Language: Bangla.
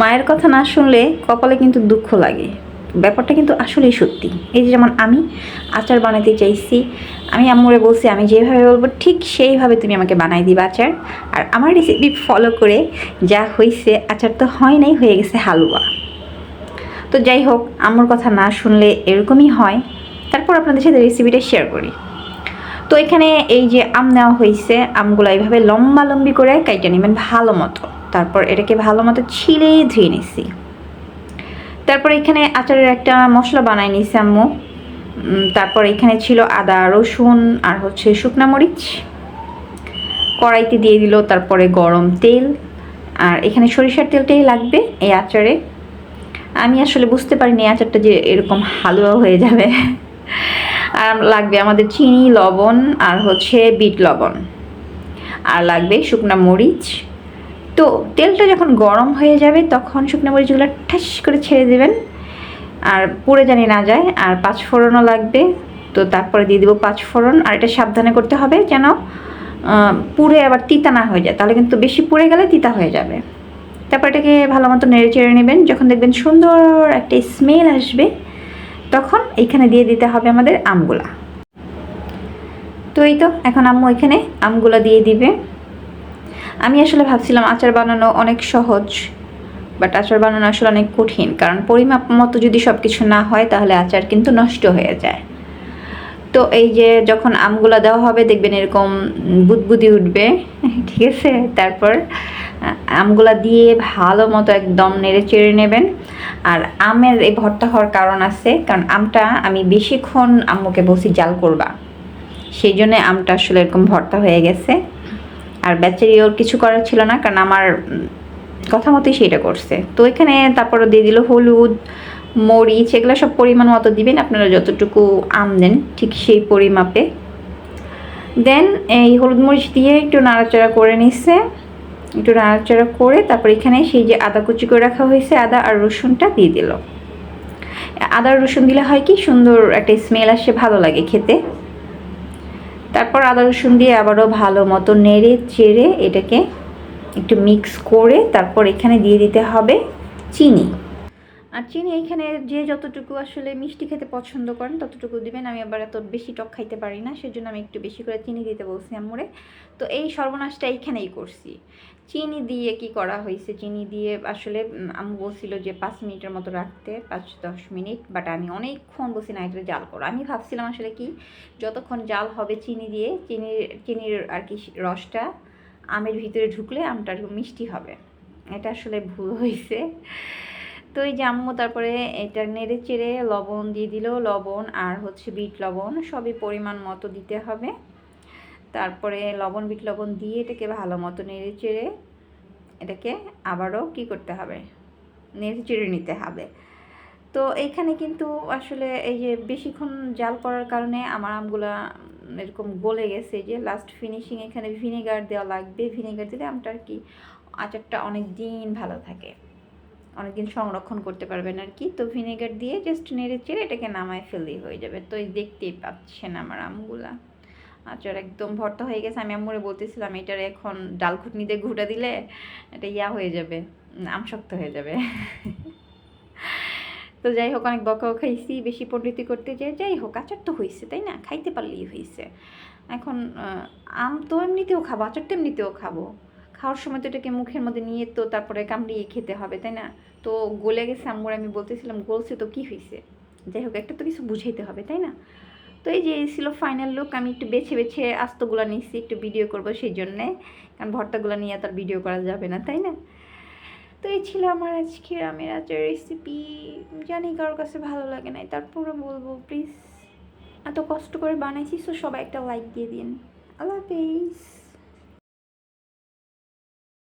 মায়ের কথা না শুনলে কপালে কিন্তু দুঃখ লাগে। ব্যাপারটা কিন্তু আসলেই সত্যি। এই যে যেমন আমি আচার বানাতে চাইছি, আমি আম্মুরে বলছি, আমি যেভাবে বলব, ঠিক সেইভাবে তুমি আমাকে বানাই দিবা আচার। আর আমার রেসিপি ফলো করে যা হয়েছে আচার তো হয় নাই, হয়ে গেছে হালুয়া। তো যাই হোক, আম্মুর কথা না শুনলে এরকমই হয়। তারপর আপনাদের সাথে রেসিপিটা শেয়ার করি। তো এখানে এই যে আম নেওয়া হয়েছে আমগুলো এইভাবে লম্বা লম্বি করে কাইটে নেবেন ভালো মতো। তারপর এটাকে ভালো মতো ছিলে ধুয়ে নিছি। তারপর এখানে আচারের একটা মশলা বানাই নিছি আম্মু। তারপর এখানে ছিল আদা, রসুন আর হচ্ছে শুকনা মরিচ। কড়াইতে দিয়ে দিল তারপরে গরম তেল। আর এখানে সরিষার তেলটাই লাগবে এই আচারে। আমি আসলে বুঝতে পারিনি আচারটা যে এরকম হালুয়া হয়ে যাবে। আর লাগবে আমাদের চিনি, লবণ আর হচ্ছে বিট লবণ। আর লাগবে শুকনা মরিচ। তো তেলটা যখন গরম হয়ে যাবে, তখন শুকনো মরিচগুলো ঠাস করে ছেড়ে দেবেন। আর পুড়ে জানি না যায়, আর পাঁচ ফোড়নও লাগবে। তো তারপরে দিয়ে দেবো পাঁচ ফোড়ন। আর এটা সাবধানে করতে হবে যেন পুড়ে আবার তিতা না হয়ে যায়। তাহলে কিন্তু বেশি পুড়ে গেলে তিতা হয়ে যাবে। তারপর এটাকে ভালো মতো নেড়ে চেড়ে নেবেন। যখন দেখবেন সুন্দর একটা স্মেল আসবে, তখন এইখানে দিয়ে দিতে হবে আমাদের আমগুলা। তো এই তো, এখন আম্মু এখানে আমগুলা দিয়ে দিবে। আমি আসলে ভাবছিলাম আচার বানানো অনেক সহজ বাট আচার বানানো আসলে অনেক কঠিন, কারণ পরিমাপ মতো যদি সব কিছু না হয় তাহলে আচার কিন্তু নষ্ট হয়ে যায়। তো এই যে যখন আমগুলো দেওয়া হবে, দেখবেন এরকম বুদবুদি উঠবে, ঠিক আছে? তারপর আমগুলা দিয়ে ভালো মতো একদম নেড়ে চেড়ে নেবেন। আর আমের এই ভর্তা হওয়ার কারণ আছে, কারণ আমটা আমি বেশিক্ষণ আম্মুকে বসি জাল করবা। সেই জন্য আমটা আসলে এরকম ভর্তা হয়ে গেছে। আর বেচারি ওর কিছু করার ছিল না, কারণ আমার কথা মতোই সেটা করছে। তো এখানে তারপরে দিয়ে দিল হলুদ, মরিচ, এগুলো সব পরিমাণ মতো দিবেন, আপনারা যতটুকু আম দেন, ঠিক সেই পরিমাপে। দেন এই হলুদ মরিচ দিয়ে একটু নাড়াচাড়া করে নিচ্ছে একটু নাড়াচাড়া করে তারপর এখানে সেই যে আদা কুচি করে রাখা হয়েছে, আদা আর রসুনটা দিয়ে দিল। আদা রসুন দিলে হয় কি, সুন্দর একটা স্মেল আসে, ভালো লাগে খেতে। তারপর আদা রসুন দিয়ে আবারও ভালো মতো নেড়ে চেড়ে এটাকে একটু মিক্স করে তারপর এখানে দিয়ে দিতে হবে চিনি। আর চিনি এইখানে যে যতটুকু আসলে মিষ্টি খেতে পছন্দ করেন, ততটুকু দিবেন। আমি আবার এত বেশি টক খাইতে পারি না, সেজন্য আমি একটু বেশি করে চিনি দিতে বলছি আম্মুরে। তো এই সর্বনাশটা এইখানেই করছি। চিনি দিয়ে কি করা হয়েছে? চিনি দিয়ে আসলে আম্মু বলছিল যে পাঁচ মিনিটের মতো রাখতে, পাঁচ দশ মিনিট বাট আমি অনেকক্ষণ বলছি না, এটা জাল করো। আমি ভাবছিলাম আসলে কি, যতক্ষণ জাল হবে চিনি দিয়ে, চিনির চিনির আর কি রসটা আমের ভিতরে ঢুকলে আমটা মিষ্টি হবে। এটা আসলে ভুল হয়েছে। তো এই যে আম্মু তারপরে এটা নেড়ে চেড়ে লবণ দিয়ে দিল, লবণ আর হচ্ছে বিট লবণ সবই পরিমাণ মতো দিতে হবে। তারপরে লবণ, বিট লবণ দিয়ে এটাকে ভালো মতো নেড়ে চেড়ে এটাকে আবারও কি করতে হবে? নেড়ে চেড়ে নিতে হবে। তো এইখানে কিন্তু আসলে এই যে বেশিক্ষণ জাল করার কারণে আমার আমগুলা এরকম গলে গেছে যে লাস্ট ফিনিশিং এখানে ভিনেগার দেওয়া লাগবে। ভিনেগার দিলে আমটা আর কি আচারটা অনেক দিন ভালো থাকে। অনেকদিন সংরক্ষণ করতে পারবেন আর কি। তো ভিনেগার দিয়ে জাস্ট নেড়ে চেড়ে এটাকে নামায় ফেললেই হয়ে যাবে। তো এই দেখতেই পাচ্ছেন আমার আমগুলা। আচার একদম ভর্তা হয়ে গেছে। আমি আম্মুরে বলতেছিলাম, এটার এখন ডাল দিয়ে ঘুটা দিলে এটা ইয়া হয়ে যাবে আমশক্ত হয়ে যাবে। তো যাই হোক, অনেক বকাও খাইছি, বেশি পণ্ডিতি করতে যাই যাই হোক, আচার তো হয়েছে তাই না? খাইতে পারলেই হয়েছে এখন আম তো এমনিতেও খাব, আচার তো এমনিতেও খাব। খাওয়ার সময় তো এটাকে মুখের মধ্যে নিয়ে তো তারপরে কামড়িয়ে খেতে হবে, তাই না? তো গলে গেছে আম্মুর, আমি বলতেছিলাম, গলছে তো কি হয়েছে যাই হোক, একটা তো কিছু বুঝাইতে হবে, তাই না? তো এই যে ছিল ফাইনাল লুক আমি একটু বেছে বেছে আস্তগুলো নিচ্ছি একটু ভিডিও করব সেই জন্যে কারণ ভর্তাগুলো নিয়ে তার ভিডিও করা যাবে না, তাই না? তো এই ছিল আমার আজকে আমের আচার রেসিপি জানি কারোর কাছে ভালো লাগে নাই তারপরে বলব প্লিজ এত কষ্ট করে বানাইছি তো সবাই একটা লাইক দিয়ে দিন। আল্লাহ হাফেজ।